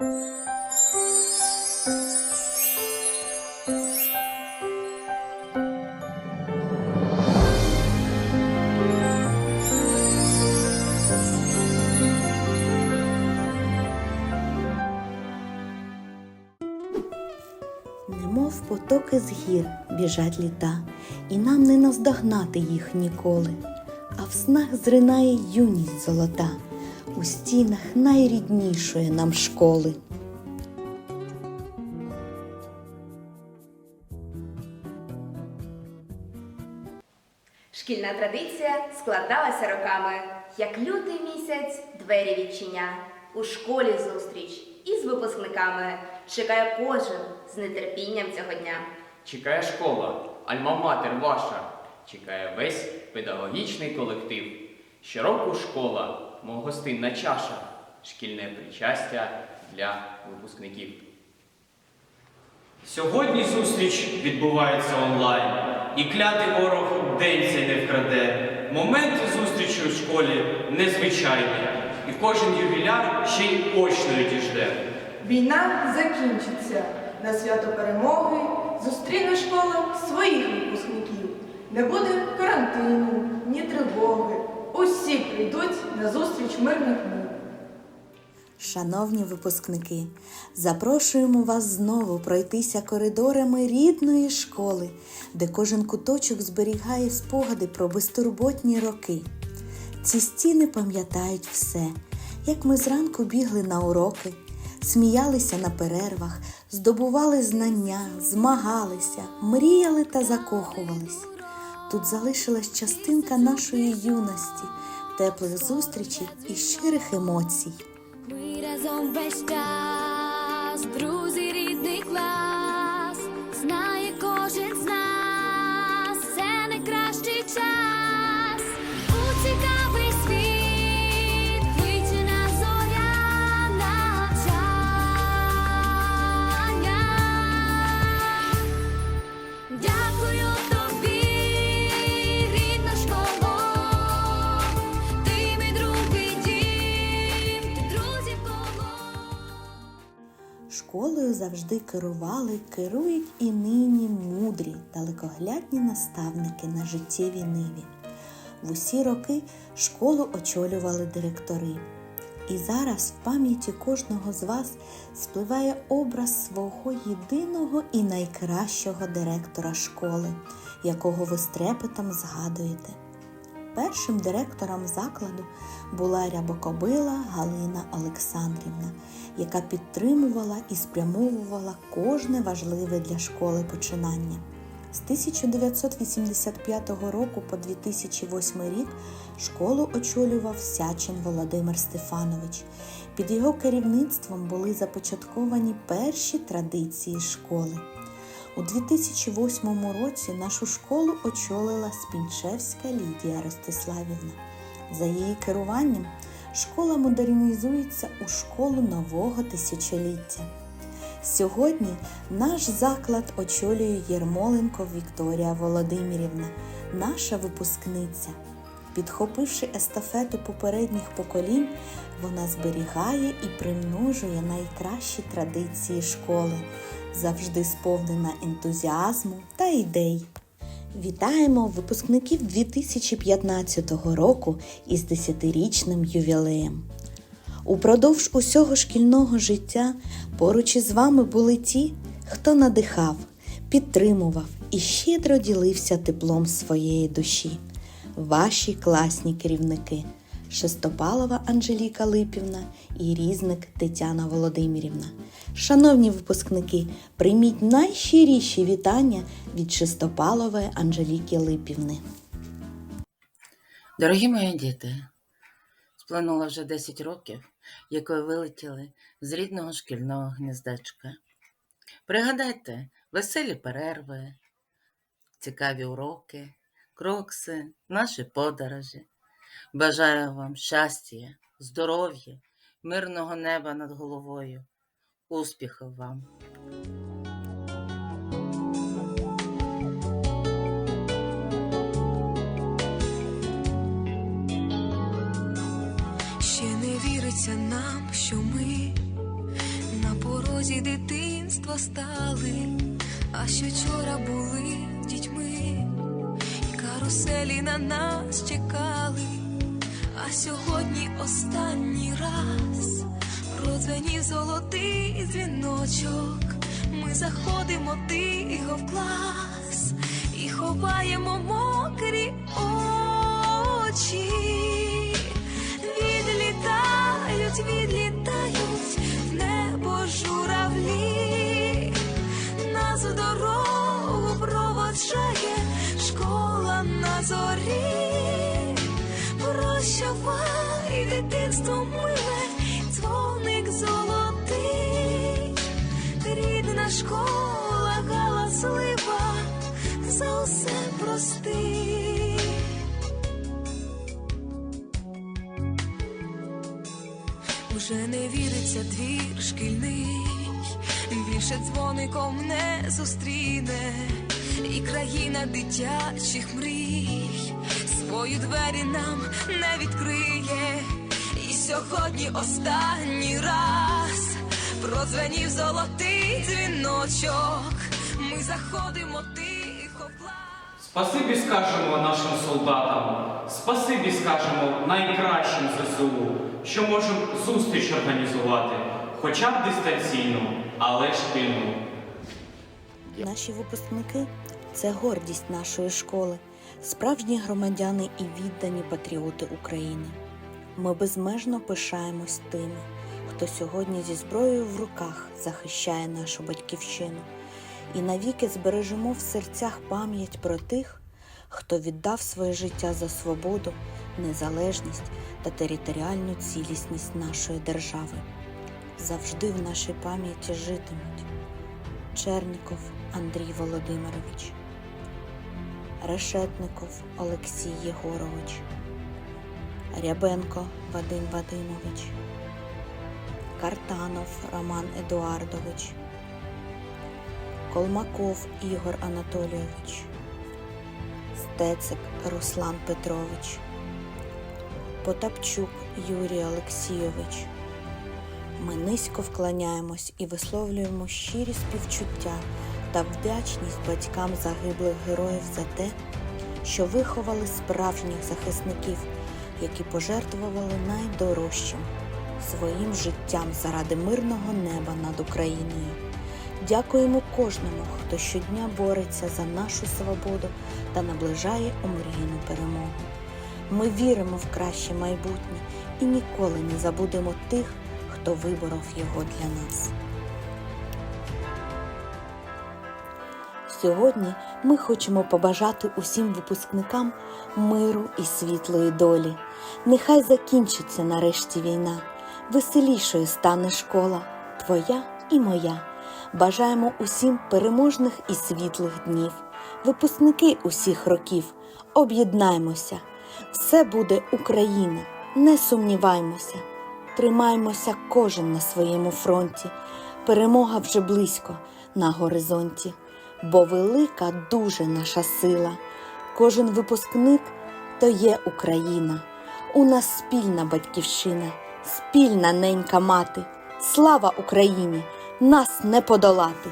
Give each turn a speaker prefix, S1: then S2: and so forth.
S1: Немов потоки з гір біжать літа, і нам не наздогнати їх ніколи. А в снах зринає юність золота у стінах найріднішої нам школи.
S2: Шкільна традиція складалася роками, як лютий місяць двері відчиня. У школі зустріч із випускниками чекає кожен з нетерпінням цього дня.
S3: Чекає школа, альма-матер ваша, чекає весь педагогічний колектив. Щороку школа, мов гостинна чаша, шкільне причастя для випускників.
S4: Сьогодні зустріч відбувається онлайн, і клятий ворог день цей не вкраде. Момент зустрічі у школі незвичайний, і кожен ювіляр ще й очно відіжде.
S5: Війна закінчиться. На свято перемоги зустріне школа своїх випускників. Не буде карантину, ні тривоги. Усі прийдуть на зустріч мирних мов.
S1: Шановні випускники, запрошуємо вас знову пройтися коридорами рідної школи, де кожен куточок зберігає спогади про безтурботні роки. Ці стіни пам'ятають все, як ми зранку бігли на уроки, сміялися на перервах, здобували знання, змагалися, мріяли та закохувались. Тут залишилась частинка нашої юності, теплих зустрічей і щирих емоцій.
S6: Ми разом весь час, друзі, рідний клас, знає кожен з нас,
S1: Школою завжди керували, керують і нині мудрі, далекоглядні наставники на життєвій ниві. В усі роки школу очолювали директори. І зараз в пам'яті кожного з вас спливає образ свого єдиного і найкращого директора школи, якого ви з трепетом згадуєте. Першим директором закладу була рябокобила Галина Олександрівна, яка підтримувала і спрямовувала кожне важливе для школи починання. З 1985 року по 2008 рік школу очолював Сячин Володимир Стефанович. Під його керівництвом були започатковані перші традиції школи. У 2008 році нашу школу очолила Спінчевська Лідія Ростиславівна. За її керуванням школа модернізується у школу нового тисячоліття. Сьогодні наш заклад очолює Єрмоленко Вікторія Володимирівна, наша випускниця. Підхопивши естафету попередніх поколінь, вона зберігає і примножує найкращі традиції школи, завжди сповнена ентузіазму та ідей. Вітаємо випускників 2015 року із 10-річним ювілеєм. Упродовж усього шкільного життя поруч із вами були ті, хто надихав, підтримував і щедро ділився теплом своєї душі. Ваші класні керівники Шестопалова Анжеліка Липівна і різник Тетяна Володимирівна. Шановні випускники, прийміть найщиріші вітання від Шестопалової Анжеліки Липівни.
S7: Дорогі мої діти, сплинуло вже 10 років, як ви вилетіли з рідного шкільного гніздечка. Пригадайте веселі перерви, цікаві уроки, крокси, наші подорожі. Бажаю вам щастя, здоров'я, мирного неба над головою, успіхів вам!
S8: Ще не віриться нам, що ми
S6: схожі дитинства стали, а що вчора були дітьми, і каруселі на нас чекали, сьогодні останній раз продзвенів золотий дзвіночок. Ми заходимо тихо в клас і ховаємо мокрі очі. Відлітають, відлітають в небо журавлі. Нас в дорогу проводжає Прощавай, дитинство миле, дзвоник золотий. Рідна школа галаслива, за усе прости. Уже не віриться двір шкільний, більше дзвоником не зустріне, і країна дитячих мрій свої двері нам не відкриє. І сьогодні останній раз продзвенів золотий дзвіночок. Ми заходимо тихо в клас.
S4: Спасибі скажемо нашим солдатам, спасибі скажемо найкращим ЗСУ, що можемо зустріч організувати, хоча б дистанційну, але шкільну.
S1: Наші випускники це гордість нашої школи, справжні громадяни і віддані патріоти України. Ми безмежно пишаємось тими, хто сьогодні зі зброєю в руках захищає нашу батьківщину, і навіки збережемо в серцях пам'ять про тих, хто віддав своє життя за свободу, незалежність та територіальну цілісність нашої держави. Завжди в нашій пам'яті житимуть. Черников Андрій Володимирович, Решетников Олексій Єгорович, Рябенко Вадим Вадимович, Картанов Роман Едуардович, Колмаков Ігор Анатолійович, Стецик Руслан Петрович, Потапчук Юрій Олексійович. Ми низько вклоняємось і висловлюємо щирі співчуття та вдячність батькам загиблих героїв за те, що виховали справжніх захисників, які пожертвували найдорожчим своїм життям заради мирного неба над Україною. Дякуємо кожному, хто щодня бореться за нашу свободу та наближає омріяну перемогу. Ми віримо в краще майбутнє і ніколи не забудемо тих, хто виборов його для нас. Сьогодні ми хочемо побажати усім випускникам миру і світлої долі. Нехай закінчиться нарешті війна, веселішою стане школа, твоя і моя. Бажаємо усім переможних і світлих днів. Випускники усіх років, об'єднаймося. Все буде Україна, не сумніваймося. Тримаймося кожен на своєму фронті. Перемога вже близько на горизонті, бо велика дуже наша сила. Кожен випускник то є Україна. У нас спільна батьківщина, спільна ненька мати. Слава Україні! Нас не подолати!